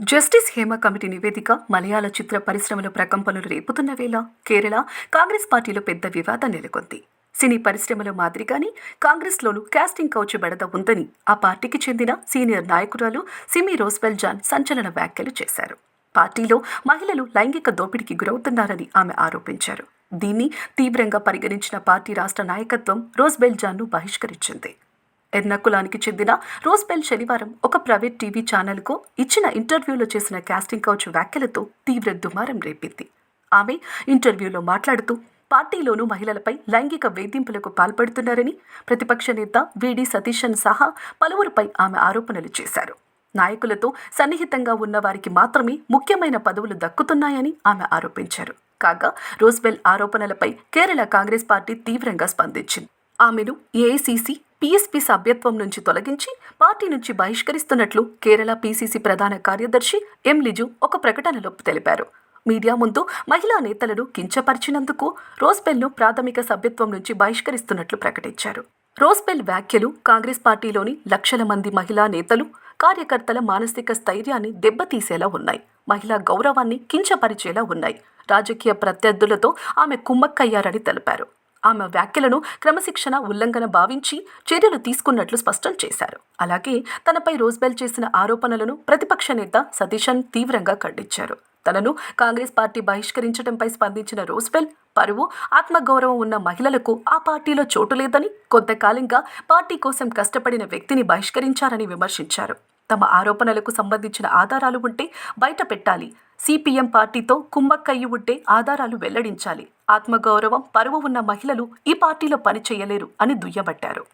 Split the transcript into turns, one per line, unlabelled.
Justice Hema committee నివేదిక మలయాళ చిత్ర పరిశ్రమలో ప్రకంపనలు రేపుతున్న వేళ కేరళ కాంగ్రెస్ పార్టీలో పెద్ద వివాదం నెలకొంది. సినీ పరిశ్రమలో మాదిరిగానే కాంగ్రెస్లోనూ కాస్టింగ్ కౌచ్ బెడద ఉందని ఆ పార్టీకి చెందిన సీనియర్ నాయకురాలు సిమి రోస్బెల్ జాన్ సంచలన వ్యాఖ్యలు చేశారు. పార్టీలో మహిళలు లైంగిక దోపిడీకి గురవుతున్నారని ఆమె ఆరోపించారు. దీన్ని తీవ్రంగా పరిగణించిన పార్టీ రాష్ట్ర నాయకత్వం రోస్బెల్ జాన్ను బహిష్కరించింది. ఎర్నకులానికి చెందిన రోస్బెల్ శనివారం ఒక ప్రైవేట్ టీవీ ఛానల్కు ఇచ్చిన ఇంటర్వ్యూలో చేసిన కాస్టింగ్ కౌచ్ వ్యాఖ్యలతో తీవ్ర దుమారం రేపింది. ఆమె ఇంటర్వ్యూలో మాట్లాడుతూ పార్టీలోనూ మహిళలపై లైంగిక వేధింపులకు పాల్పడుతున్నారని ప్రతిపక్ష నేత విడి సతీశన్ సహా పలువురుపై ఆమె ఆరోపణలు చేశారు. నాయకులతో సన్నిహితంగా ఉన్న వారికి మాత్రమే ముఖ్యమైన పదవులు దక్కుతున్నాయని ఆమె ఆరోపించారు. కాగా రోస్బెల్ ఆరోపణలపై కేరళ కాంగ్రెస్ పార్టీ తీవ్రంగా స్పందించింది. ఆమెను ఏఐసిసి పీఎస్పీ సభ్యత్వం నుంచి తొలగించి పార్టీ నుంచి బహిష్కరిస్తున్నట్లు కేరళ పీసీసీ ప్రధాన కార్యదర్శి ఎం లిజు ఒక ప్రకటనలో తెలిపారు. మీడియా ముందు మహిళా నేతలను కించపరిచినందుకు రోస్బెల్ను ప్రాథమిక సభ్యత్వం నుంచి బహిష్కరిస్తున్నట్లు ప్రకటించారు. రోస్బెల్ వ్యాఖ్యలు కాంగ్రెస్ పార్టీలోని లక్షల మంది మహిళా నేతలు కార్యకర్తల మానసిక స్థైర్యాన్ని దెబ్బతీసేలా ఉన్నాయి. మహిళా గౌరవాన్ని కించపరిచేలా ఉన్నాయి. రాజకీయ ప్రత్యర్థులతో ఆమె కుమ్మక్కయ్యారని తెలిపారు. ఆమె వ్యాఖ్యలను క్రమశిక్షణ ఉల్లంఘన భావించి చర్యలు తీసుకున్నట్లు స్పష్టం చేశారు. అలాగే తనపై రోజ్బెల్ చేసిన ఆరోపణలను ప్రతిపక్ష నేత సతీశన్ తీవ్రంగా ఖండించారు. తనను కాంగ్రెస్ పార్టీ బహిష్కరించడంపై స్పందించిన రోజ్బెల్ పరువు ఆత్మగౌరవం ఉన్న మహిళలకు ఆ పార్టీలో చోటు లేదని కొంతకాలంగా పార్టీ కోసం కష్టపడిన వ్యక్తిని బహిష్కరించారని విమర్శించారు. తమ ఆరోపణలకు సంబంధించిన ఆధారాలు ఉంటే బయట పెట్టాలి సిపిఎం పార్టీతో కుమ్మక్కయ్యి ఉంటే ఆధారాలు వెల్లడించాలి. ఆత్మగౌరవం పరువు ఉన్న మహిళలు ఈ పార్టీలో పని చేయలేరు అని దుయ్యబట్టారు.